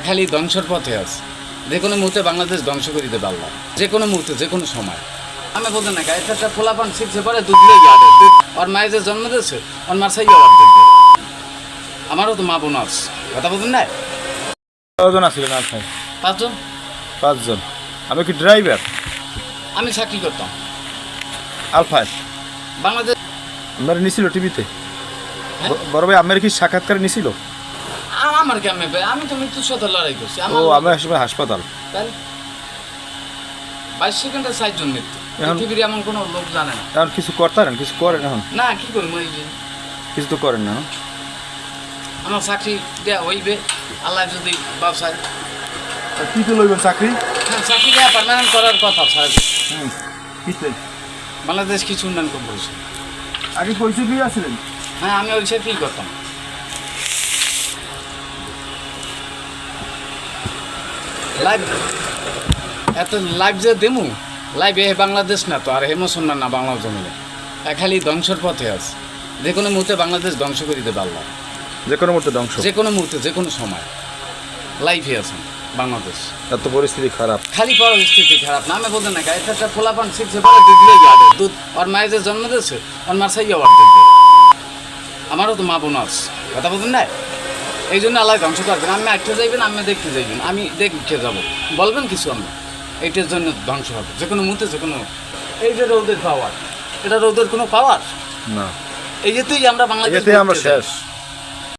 খালি ধ্বংসের পথে আছে। যে কোনো মুহূর্তে বাংলাদেশ ধ্বংস করে দিতে পারলাম। যে কোনো মুহূর্তে যে কোনো সময়। আমি বলতে না একটা ফোলা পান শিখছে পরে দুধ গাড়ে ওর মায়ের যে জন্ম দিয়েছে ওর মার সাই আমারও তো মা বোন আছে। কথা বলতেন না? কজন আছিলেন আপনি পাঁচজন। পাঁচজন। আমি কি ড্রাইভার? আমি চাকরি করতাম। আলফায় বাংলাদেশ আপনার নিছিল টিভিতে। হ্যাঁ? বড় ভাই আপনার কি সাক্ষাৎকার নিছিল? আমার কেমনে বে? আমি তো মৃত্যুর সাথে লড়াই করছি ও আমি আসলে হাসপাতাল। তাহলে বাইশ সেকেন্ডে ষাটজন মৃত্যু। পৃথিবীর এমন কোনো লোক জানে না। এখন কিছু করতেন কিছু করেন এখন? না কি করব এই যে কিছু তো করেন না? আমার চাকরি দেওয়া হইবে আল্লাহ যদি ব্যবসায় আর কি তো লইবেন চাকরি? হ্যাঁ চাকরি দেওয়া পারমানেন্ট করার কথা স্যার হুম কিতে বাংলাদেশ কিছু উন্নয়ন কম করেছে আগে পয়সা দিয়ে আসলেন? হ্যাঁ আমি ওই চাকরি করতাম। লাইভ এত লাইভ যে দেমু লাইভ এ বাংলাদেশ না তো আর হে মুসলমান না বাংলা জমিনে। এ খালি ধ্বংসের পথে আছে। যে কোনো মুহূর্তে বাংলাদেশ ধ্বংস করে দিতে পারলাম যে কোনো মুহূর্তে ধ্বংস। যে কোনো মুহূর্তে যে কোনো সময়। লাইফে আছেন বাংলাদেশ। এত পরিস্থিতি খারাপ। খালি পরিস্থিতি খারাপ না আমি বলতে না একটা একটা ফোলা পান শিখছে পরে দুধ দিয়ে। গাড়ে দুধ ওর মায়ের যে জন্ম দিয়েছে ওর মার সাই আবার দেখবে আমারও তো মা বোন আছে। কথা বলতেন না এই জন্য আল্লাহ ধ্বংস করবেন আমি আটকে যাইবেন আমি দেখতে যাইবেন। আমি দেখতে যাব। বলবেন কিছু আমি। এইটার জন্য ধ্বংস হবে। যে কোনো মুহূর্তে যে কোনো এই যে রৌদের পাওয়ার। এটা রৌদের কোনো পাওয়ার? না। এই যেতেই আমরা বাংলাদেশ আমরা শেষ।